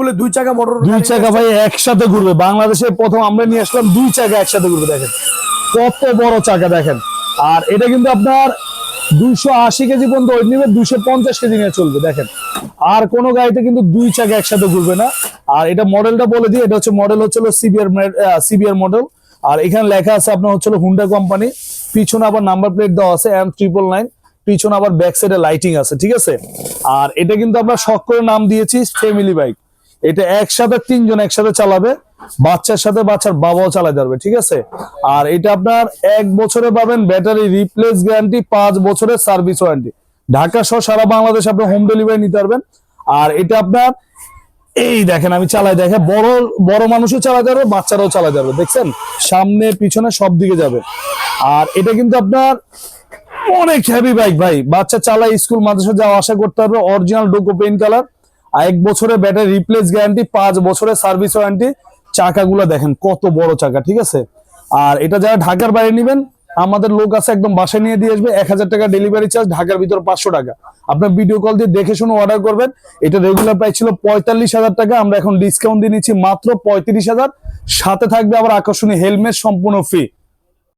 বলে দুই চাকা মোটর দুই চাকা ভাই একসাথে ঘুরবে। বাংলাদেশে প্রথম আমরা নিয়ে আসলাম দুই চাকা একসাথে ঘুরবে দেখেন। কত বড় চাকা দেখেন। আর এটা কিন্তু আপনার দুইশো আশি কেজি পর্যন্ত ওয়েট নিবে দুইশো পঞ্চাশ কেজি নিয়ে চলবে দেখেন। আর কোনো গাড়িতে কিন্তু দুই চাকা একসাথে ঘুরবে না। আর এটা মডেলটা বলে দিই এটা হচ্ছে মডেল হচ্ছিল সিবিআর সিবিআর মডেল আর এখানে লেখা আছে আপনার হচ্ছিল হুন্ডা কোম্পানি পিছনে আবার নাম্বার প্লেট দেওয়া আছে এম ট্রিপল নাইন পিছনে আবার ব্যাক সাইডে লাইটিং আছে ঠিক আছে? আর এটা কিন্তু আমরা শখ করে নাম দিয়েছি ফ্যামিলি বাইক এটা একসাথে তিনজন একসাথে চালাবে, বাচ্চার সাথে বাচ্চার বাবাও চালাতে পারবে, ঠিক আছে? আর এটা আপনার এক বছরে পাবেন ব্যাটারি রিপ্লেস গ্যারান্টি পাঁচ বছরের সার্ভিস ওয়ারেন্টি ঢাকা সহ সারা বাংলাদেশ আপনি হোম ডেলিভারি নিতে পারবেন। আর এটা আপনার, এই দেখেন আমি চালাই দেখে বড় বড় মানুষও চালাতে পারবে, বাচ্চারাও চালাতে পারবে, দেখছেন? সামনে, পিছনে সব দিকে যাবে। আর এটা কিন্তু আপনার অনেক হেভি বাইক ভাই। বাচ্চা চালায়, স্কুল, মাদ্রাসা যাওয়া, আশা করতে পারবে অরিজিনাল ডোকো পেন কালার আর এক বছরের ব্যাটারি রিপ্লেস গ্যারান্টি পাঁচ বছরের সার্ভিস ওয়ারেন্টি চাকাগুলো দেখেন কত বড় চাকা, ঠিক আছে? আর এটা যারা ঢাকার বাইরে নেবেন, আমাদের লোক আছে একদম বাসায় নিয়ে দিয়ে আসবে, এক হাজার টাকা ডেলিভারি চার্জ ঢাকার ভিতর পাঁচশো টাকা। আপনার ভিডিও কল দিয়ে দেখে শুনে অর্ডার করবেন। এটা রেগুলার প্রাইস ছিল পঁয়তাল্লিশ হাজার টাকা, আমরা এখন ডিসকাউন্ট দিয়ে নিচ্ছি মাত্র পঁয়ত্রিশ হাজার। সাথে থাকবে আবার আকর্ষণীয় হেলমেট সম্পূর্ণ ফ্রি